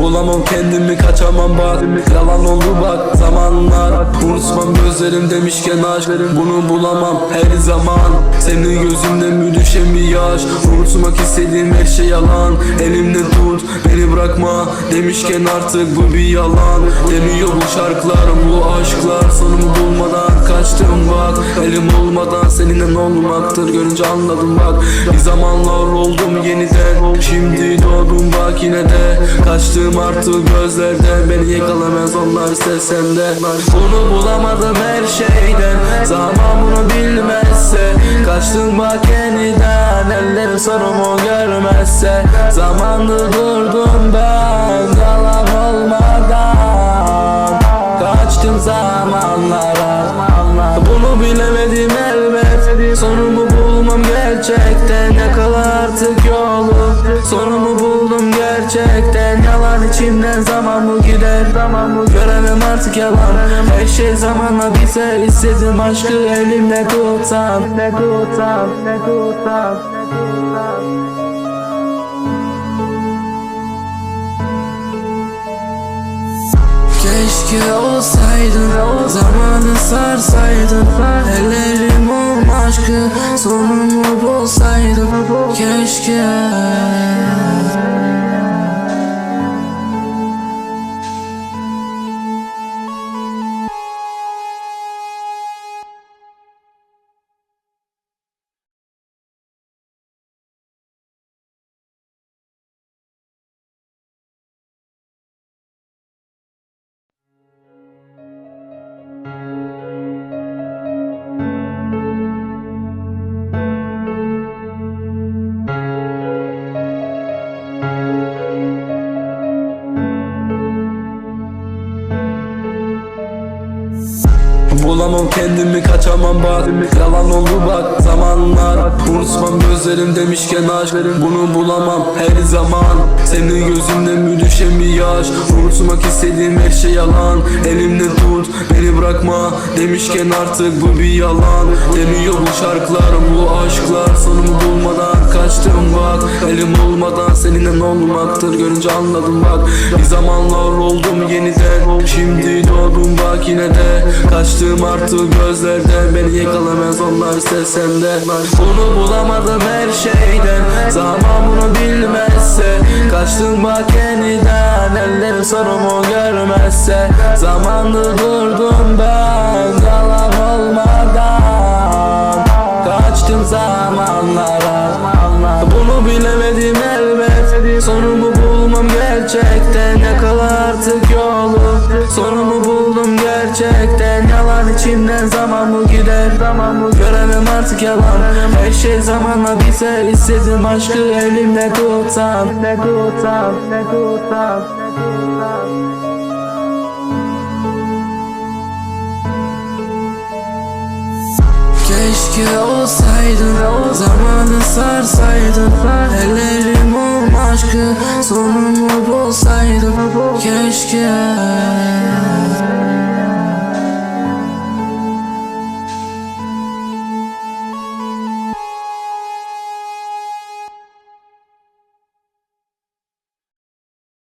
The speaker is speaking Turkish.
Bulamam kendimi kaçamam bak. Yalan oldu bak zamanlar. Unutmam gözlerim demişken aşk. Bunu bulamam her zaman. Senin gözünde mi düşen bir yaş? Unutmak istediğim her şey yalan. Elimde tut beni bırakma Demişken artık bu bir yalan. Deniyor bu şarkılarım bu aşklar. Sonumu bulmadan kaçtım bak. Elim olmadan seninle olmaktır. Görünce anladım bak. Bir zamanlar oldum yeniden. Şimdi de Kaçtım artık gözlerden Beni yakalamaz onlar istesem de Bunu bulamadım her şeyden Zaman bunu bilmezse. Kaçtım bak yeniden Ellerim sorumu görmezse. Zamanı durdum ben Yalan olmadan. Kaçtım zamanlara Bunu bilemedim elbet. Sonumu bulmam gerçekten Yakala artık yolu. Sonumu buldum gerçekten Yalan içimden zaman mı gider. Zaman mı göremem artık yalan. Her şey zamanla biter İstedim aşkı elimde tutsam. Ne tutsam Ne tutsam Ne tutsam. Keşke olsaydın Zamanı sarsaydın. Ellerim o aşkı Sonumu bulsaydın. Keşke Bulamam kendimi kaçamam bak. Yalan oldu bak zamanlar. Unutmam gözlerim demişken aşk. Bunu bulamam her zaman. Senin gözünde mi düşen bir yaş. Unutmak istediğim her şey yalan. Elimde tut beni bırakma Demişken artık bu bir yalan. Deniyor bu şarkılarım bu aşklar. Sonumu bulmadan kaçtım bak. Elim olmadan seninle olmaktır. Görünce anladım bak. Bir zamanlar oldum yeniden. Şimdi doğdum bak yine de. Kaçtım artık gözlerden Beni yakalamaz onlar istesem de Bunu bulamadım her şeyden. Zaman bunu bilmezse. Kaçtım bak yeniden. Ellerim sorumu görmezse. Zamanı durdum ben. Yalan olmadan. Kaçtım zamanlara gerçekten Yakala artık yolu. Sonumu buldum gerçekten Yalan içimden zaman mı gider? Zaman mı? Göremem artık yalan. Her şey zamanla biter İstedim aşkı elimde tutsam. Ne tutsam Ne tutsam Ne tutsam Keşke olsaydın Zamanı sarsaydın. Ellerim o aşkı Sonumu bulsaydın. Keşke